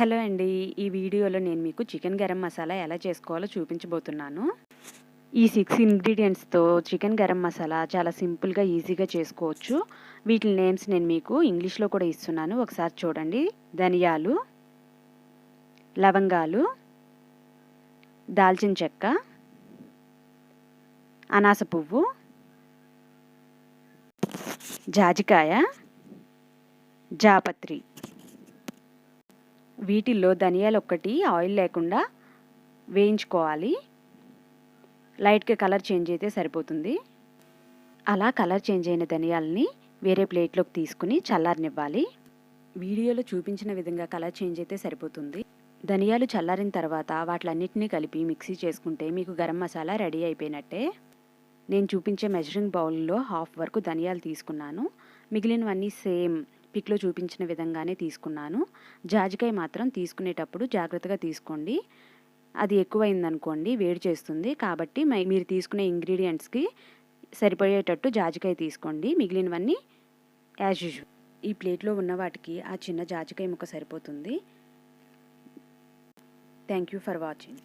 Hello అండి. ఈ వీడియోలో నేను మీకు చికెన్ గరం మసాలా ఎలా చేసుకోవాలో చూపించబోతున్నాను. ఈ సిక్స్ ఇంగ్రీడియంట్స్తో చికెన్ గరం మసాలా చాలా సింపుల్గా ఈజీగా చేసుకోవచ్చు. వీటి నేమ్స్ నేను మీకు ఇంగ్లీష్లో కూడా ఇస్తున్నాను. ఒకసారి చూడండి. ధనియాలు లవంగాలు దాల్చిన చెక్క అనాస పువ్వు జాజికాయ జాపత్రి. వీటిల్లో ధనియాలు ఒక్కటి ఆయిల్ లేకుండా వేయించుకోవాలి. లైట్గా కలర్ చేంజ్ అయితే సరిపోతుంది. అలా కలర్ చేంజ్ అయిన ధనియాలని వేరే ప్లేట్లోకి తీసుకుని చల్లారనివ్వాలి. వీడియోలో చూపించిన విధంగా కలర్ చేంజ్ అయితే సరిపోతుంది. ధనియాలు చల్లారిన తర్వాత వాటిలన్నిటినీ కలిపి మిక్సీ చేసుకుంటే మీకు గరం మసాలా రెడీ అయిపోయినట్టే. నేను చూపించే మెజరింగ్ బౌల్లో హాఫ్ వరకు ధనియాలు తీసుకున్నాను. మిగిలినవన్నీ సేమ్ పిక్లో చూపించిన విధంగానే తీసుకున్నాను. జాజికాయ మాత్రం తీసుకునేటప్పుడు జాగ్రత్తగా తీసుకోండి. అది ఎక్కువైందనుకోండి వేడి చేస్తుంది. కాబట్టి మీరు తీసుకునే ఇంగ్రీడియంట్స్కి సరిపోయేటట్టు జాజికాయ తీసుకోండి. మిగిలినవన్నీ యాజ్ యూజువల్. ఈ ప్లేట్లో ఉన్న వాటికి ఆ చిన్న జాజికాయ ముక్క సరిపోతుంది. Thank you for watching.